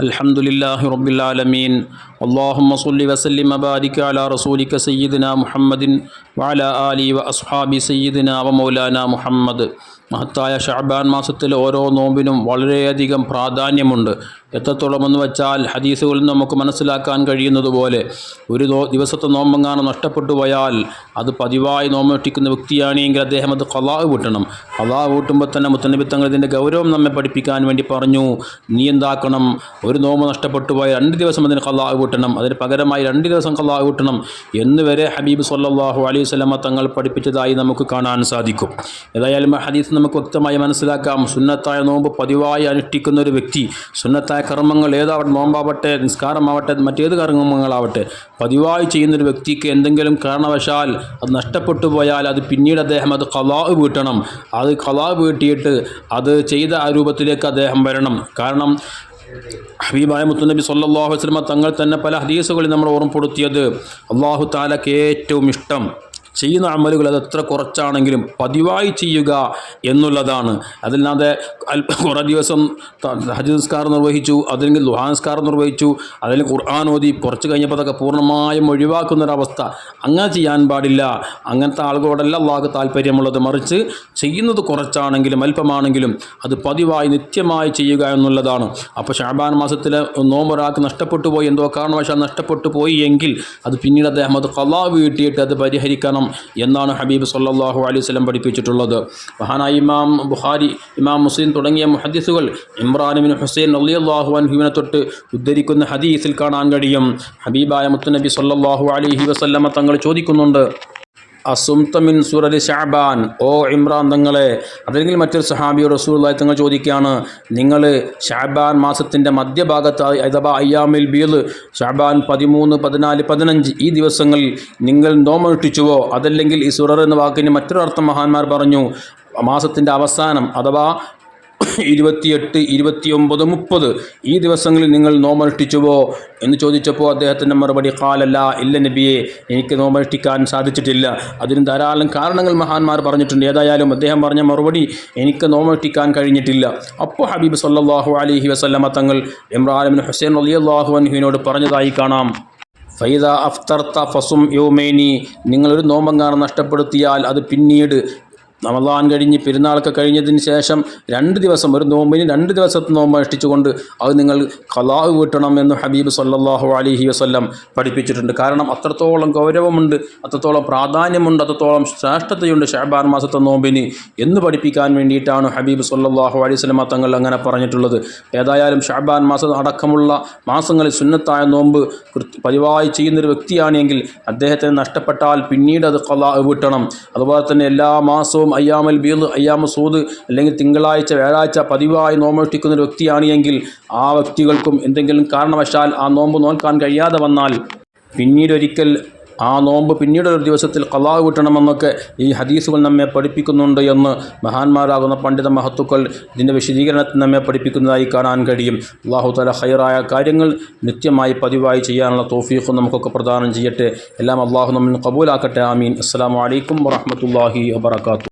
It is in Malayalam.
الحمد لله رب العالمين اللهم صل وسلم وبارك على رسولك سيدنا محمد وعلى آله وأصحاب سيدنا ومولانا محمد മഹത്തായ ഷാബാൻ മാസത്തിൽ ഓരോ നോമ്പിനും വളരെയധികം പ്രാധാന്യമുണ്ട് എത്രത്തോളം എന്ന് വെച്ചാൽ ഹദീസുകളിൽ നിന്ന് നമുക്ക് മനസ്സിലാക്കാൻ കഴിയുന്നതുപോലെ ഒരു ദോ ദിവസത്തെ നോമ്പെങ്ങാനും നഷ്ടപ്പെട്ടു പോയാൽ അത് പതിവായി നോമ്പെട്ടിക്കുന്ന വ്യക്തിയാണെങ്കിൽ അദ്ദേഹം അത് കലാവ് വീട്ടണം കലാവ് വീട്ടുമ്പോൾ തന്നെ മുത്തനബിത്തങ്ങൾ ഇതിൻ്റെ ഗൗരവം നമ്മെ പഠിപ്പിക്കാൻ വേണ്ടി പറഞ്ഞു നീ എന്താക്കണം ഒരു നോമ നഷ്ടപ്പെട്ടു പോയ രണ്ട് ദിവസം അതിന് കല്ലാഹ് കൂട്ടണം. അതിന് പകരമായി രണ്ട് ദിവസം കല്ലാഹ് കൂട്ടണം. എന്ന് വരെ ഹബീബ് സല്ലാഹു അലൈഹി സ്വലമ തങ്ങൾ പഠിപ്പിച്ചതായി നമുക്ക് കാണാൻ സാധിക്കും. ഏതായാലും ഹദീസ് നമുക്ക് വ്യക്തമായി മനസ്സിലാക്കാം. സുന്നത്തായ നോമ്പ് പതിവായി അനുഷ്ഠിക്കുന്ന ഒരു വ്യക്തി സുന്നത്തായ കർമ്മങ്ങൾ ഏതാവട്ടെ നോമ്പാവട്ടെ നിസ്കാരമാവട്ടെ മറ്റേത് കർമ്മങ്ങളാവട്ടെ പതിവായി ചെയ്യുന്നൊരു വ്യക്തിക്ക് എന്തെങ്കിലും കാരണവശാൽ അത് നഷ്ടപ്പെട്ടു പോയാൽ അത് പിന്നീട് അദ്ദേഹം അത് കലാവ് വീട്ടണം. അത് കലാവ് വീട്ടിയിട്ട് അത് ചെയ്ത ആ രൂപത്തിലേക്ക് അദ്ദേഹം വരണം. കാരണം ഹബീബായ മുത്തുനബി സല്ലാഹു വസ്ലമ തങ്ങൾ തന്നെ പല ഹദീസുകളിൽ നമ്മൾ ഓർമ്മപ്പെടുത്തിയത്. അള്ളാഹു താലക്ക് ഏറ്റവും ഇഷ്ടം ചെയ്യുന്ന അമലുകൾ അത് എത്ര കുറച്ചാണെങ്കിലും പതിവായി ചെയ്യുക എന്നുള്ളതാണ്. അതില്ലാതെ കുറേ ദിവസം ഹജ് നിസ്കാരം നിർവഹിച്ചു അതല്ലെങ്കിൽ ദുഹാ നിസ്കാരം നിർവഹിച്ചു അതിൽ ഖുർആൻ ഓതി കുറച്ച് കഴിഞ്ഞപ്പോൾ അതൊക്കെ പൂർണമായും ഒഴിവാക്കുന്നൊരവസ്ഥ. അങ്ങനെ ചെയ്യാൻ പാടില്ല. അങ്ങനത്തെ ആളുകളോടല്ല അള്ളാഹ് താല്പര്യമുള്ളത് മറിച്ച് ചെയ്യുന്നത് കുറച്ചാണെങ്കിലും അല്പമാണെങ്കിലും അത് പതിവായി നിത്യമായി ചെയ്യുക എന്നുള്ളതാണ്. അപ്പോൾ ഷാബാൻ മാസത്തിൽ നോമ്പൊരാൾക്ക് നഷ്ടപ്പെട്ടു പോയി എന്തോ കാരണവശാൽ നഷ്ടപ്പെട്ടു പോയി എങ്കിൽ അത് പിന്നീട് അദ്ദേഹം അത് കലാ വീട്ടിയിട്ട് അത് പരിഹരിക്കണം. എന്നാണ് ഹബീബ് സല്ലാഹു അലൈഹി സ്വലം പഠിപ്പിച്ചിട്ടുള്ളത്. മഹാനായ ഇമാം ബുഖാരി ഇമാം മുസ്ലിം തുടങ്ങിയ മുഹദ്ദിസുകൾ ഇമ്രാനിബിൻ ഹുസൈൻ അലി അള്ളാഹു അൻഹുവിനെ തൊട്ട് ഉദ്ധരിക്കുന്ന ഹദീസിൽ കാണാൻ കഴിയും. ഹബീബായ മുത്തുനബി സല്ലാഹു അലൈഹി വസല്ലമ തങ്ങൾ ചോദിക്കുന്നുണ്ട് അസുംതമിൻ സുറലി ഷാബാൻ ഓ ഇമ്രാൻ തങ്ങളെ അതല്ലെങ്കിൽ മറ്റൊരു സഹാബിയോ റസൂലായി തങ്ങൾ ചോദിക്കുകയാണ് നിങ്ങൾ ഷാബാൻ മാസത്തിന്റെ മധ്യഭാഗത്ത് അഥവാ അയ്യാമിൽ ബീൽ ഷാബാൻ പതിമൂന്ന് പതിനാല് പതിനഞ്ച് ഈ ദിവസങ്ങളിൽ നിങ്ങൾ നോമനുഷ്ഠിച്ചുവോ അതല്ലെങ്കിൽ ഈ സുറർ എന്ന വാക്കിന് മറ്റൊരർത്ഥം മഹാന്മാർ പറഞ്ഞു മാസത്തിന്റെ അവസാനം അഥവാ ഇരുപത്തിയെട്ട് ഇരുപത്തിയൊമ്പത് മുപ്പത്. ഈ ദിവസങ്ങളിൽ നിങ്ങൾ നോമനുഷ്ഠിച്ചുവോ എന്ന് ചോദിച്ചപ്പോൾ അദ്ദേഹത്തിന്റെ മറുപടി കാലല്ല ഇല്ല നബിയെ എനിക്ക് നോമനുഷ്ഠിക്കാൻ സാധിച്ചിട്ടില്ല. അതിന് ധാരാളം കാരണങ്ങൾ മഹാന്മാർ പറഞ്ഞിട്ടുണ്ട്. ഏതായാലും അദ്ദേഹം പറഞ്ഞ മറുപടി എനിക്ക് നോമനുഷ്ഠിക്കാൻ കഴിഞ്ഞിട്ടില്ല. അപ്പോൾ ഹബീബ് സല്ലാഹു അലഹി വസ്ലമ തങ്ങൾ ഇമ്രാൻ ഹുസൈൻ അലി അള്ളാഹു അൻഹുവിനോട് പറഞ്ഞതായി കാണാം. ഫൈദ അഫ്തർത്ത ഫസും യോമേനി നിങ്ങളൊരു നോമ്പങ്ങാണ് നഷ്ടപ്പെടുത്തിയാൽ അത് പിന്നീട് റമദാൻ കഴിഞ്ഞ് പെരുന്നാളൊക്കെ കഴിഞ്ഞതിന് ശേഷം രണ്ട് ദിവസം ഒരു നോമ്പിന് രണ്ട് ദിവസത്തെ നോമ്പ് അനുഷ്ഠിച്ചുകൊണ്ട് അത് നിങ്ങൾ കലാവ് വീട്ടണം എന്ന് ഹബീബ് സല്ലാഹു അലഹി വസ്ല്ലം പഠിപ്പിച്ചിട്ടുണ്ട്. കാരണം അത്രത്തോളം ഗൗരവമുണ്ട് അത്രത്തോളം പ്രാധാന്യമുണ്ട് അത്രത്തോളം ശ്രേഷ്ഠതയുണ്ട് ഷഹബാൻ മാസത്തെ നോമ്പിന് എന്ന് പഠിപ്പിക്കാൻ വേണ്ടിയിട്ടാണ് ഹബീബ് സല്ലാഹു അലൈഹി സ്വലമ തങ്ങൾ അങ്ങനെ പറഞ്ഞിട്ടുള്ളത്. ഏതായാലും ഷഹബാൻ മാസം അടക്കമുള്ള മാസങ്ങളിൽ സുന്നത്തായ നോമ്പ് പതിവായി ചെയ്യുന്നൊരു വ്യക്തിയാണെങ്കിൽ അദ്ദേഹത്തെ നഷ്ടപ്പെട്ടാൽ പിന്നീട് അത് കലാവ് വീട്ടണം. അതുപോലെ തന്നെ എല്ലാ മാസവും അയ്യാമൽ ബീദ് അയ്യാമ സൂദ് അല്ലെങ്കിൽ തിങ്കളാഴ്ച വ്യാഴാഴ്ച പതിവായി നോമ്പനുഷ്ഠിക്കുന്ന ഒരു വ്യക്തിയാണ് എങ്കിൽ ആ വ്യക്തികൾക്കും എന്തെങ്കിലും കാരണവശാൽ ആ നോമ്പ് നോക്കാൻ കഴിയാതെ വന്നാൽ പിന്നീടൊരിക്കൽ ആ നോമ്പ് പിന്നീട് ഒരു ദിവസത്തിൽ കലാവ് കിട്ടണമെന്നൊക്കെ ഈ ഹദീസുകൾ നമ്മെ പഠിപ്പിക്കുന്നുണ്ട് എന്ന് മഹാന്മാരാകുന്ന പണ്ഡിത മഹത്തുക്കൾ ഇതിന്റെ വിശദീകരണത്തിൽ നമ്മെ പഠിപ്പിക്കുന്നതായി കാണാൻ കഴിയും. അള്ളാഹു തല ഹൈറായ കാര്യങ്ങൾ നിത്യമായി പതിവായി ചെയ്യാനുള്ള തോഫീഖും നമുക്കൊക്കെ പ്രദാനം ചെയ്യട്ടെ. എല്ലാം അള്ളാഹു നമ്മൾ കബൂലാക്കട്ടെ. ആമീൻ. അസ്സാം വലൈക്കും വറഹമത്തല്ലാഹി വാത്തു